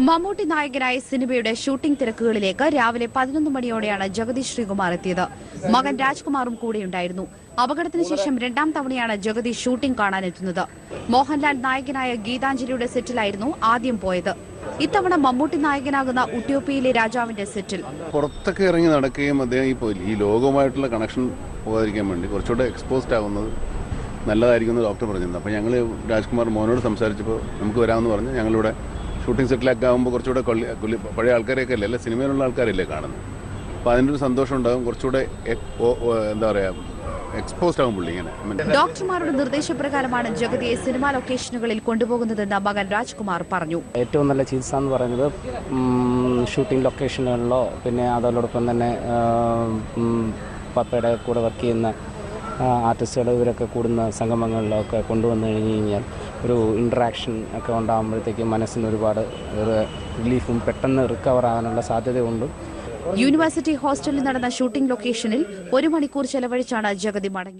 മമ്മൂട്ടി നായകനായ സിനിമയുടെ ഷൂട്ടിംഗ് തിരക്കുകളിലേക്ക് രാവിലെ പതിനൊന്ന് മണിയോടെയാണ് ജഗദീഷ് ശ്രീകുമാർ എത്തിയത്. മകൻ രാജ്കുമാറും കൂടെയുണ്ടായിരുന്നു. അപകടത്തിന് ശേഷം രണ്ടാം തവണയാണ് ജഗദീഷ് ഷൂട്ടിംഗ് കാണാനെത്തുന്നത്. മോഹൻലാൽ നായകനായ ഗീതാഞ്ജലിയുടെ സെറ്റിലായിരുന്നു ആദ്യം പോയത്. ഇത്തവണ മമ്മൂട്ടി നായകനാകുന്ന ഉട്ടിയോപ്പിയിലെ രാജാവിന്റെ സെറ്റിൽ. പുറത്തൊക്കെ ഇറങ്ങി നടക്കുകയും അദ്ദേഹം പോ- ഈ ലോകവുമായിട്ടുള്ള കണക്ഷൻ പോകാതിരിക്കാൻ വേണ്ടി കുറച്ചുകൂടെ എക്സ്പോസ്ഡ് ആകുന്നത് നല്ലതായിരിക്കും ഡോക്ടർ പറഞ്ഞിരുന്നു. അപ്പോൾ ഞങ്ങൾ രാജ്കുമാർ മോനോട് സംസാരിച്ചപ്പോൾ നമുക്ക് വരാമെന്ന് പറഞ്ഞ്. ഞങ്ങളിവിടെ ഷൂട്ടിംഗ് സെറ്റിലൊക്കെ ആകുമ്പോൾ കുറച്ചുകൂടെ കൊള്ളി കൊള്ളി പഴയ ആൾക്കാരെയൊക്കെ അല്ലേ? അല്ല സിനിമയിലുള്ള ആൾക്കാരല്ലേ കാണുന്നത്? അപ്പോൾ അതിന്റെ ഒരു സന്തോഷം ഉണ്ടാകും കുറച്ചുകൂടെ എന്താ പറയുക എക്സ്പോസ്ഡ് ആവും പുള്ളി ഇങ്ങനെ. ഡോക്ടർമാരുടെ നിർദ്ദേശപ്രകാരമാണ് ജഗതിയെ സിനിമാ ലൊക്കേഷനുകളിൽ കൊണ്ടുപോകുന്നതെന്ന് മകൻ രാജ്കുമാർ പറഞ്ഞു. ഏറ്റവും നല്ല ചികിത്സ എന്ന് പറയുന്നത് ഷൂട്ടിംഗ് ലൊക്കേഷനുകളിലോ പിന്നെ അതോടൊപ്പം തന്നെ പപ്പയുടെ കൂടെ വർക്ക് ചെയ്യുന്ന ആർട്ടിസ്റ്റുകൾ ഇവരൊക്കെ കൂടുന്ന സംഗമങ്ങളിലോ ഒക്കെ കൊണ്ടുവന്നു കഴിഞ്ഞു കഴിഞ്ഞാൽ ഒരു ഇൻട്രാക്ഷൻ ഒക്കെ ഉണ്ടാകുമ്പോഴത്തേക്കും മനസ്സിന് ഒരുപാട് റിലീഫും പെട്ടെന്ന് റിക്കവർ ആകാനുള്ള സാധ്യതയുണ്ട്. യൂണിവേഴ്സിറ്റി ഹോസ്റ്റലിൽ നടന്ന ഷൂട്ടിംഗ് ലൊക്കേഷനിൽ ഒരു മണിക്കൂർ ചെലവഴിച്ചാണ് ജഗതി മടങ്ങി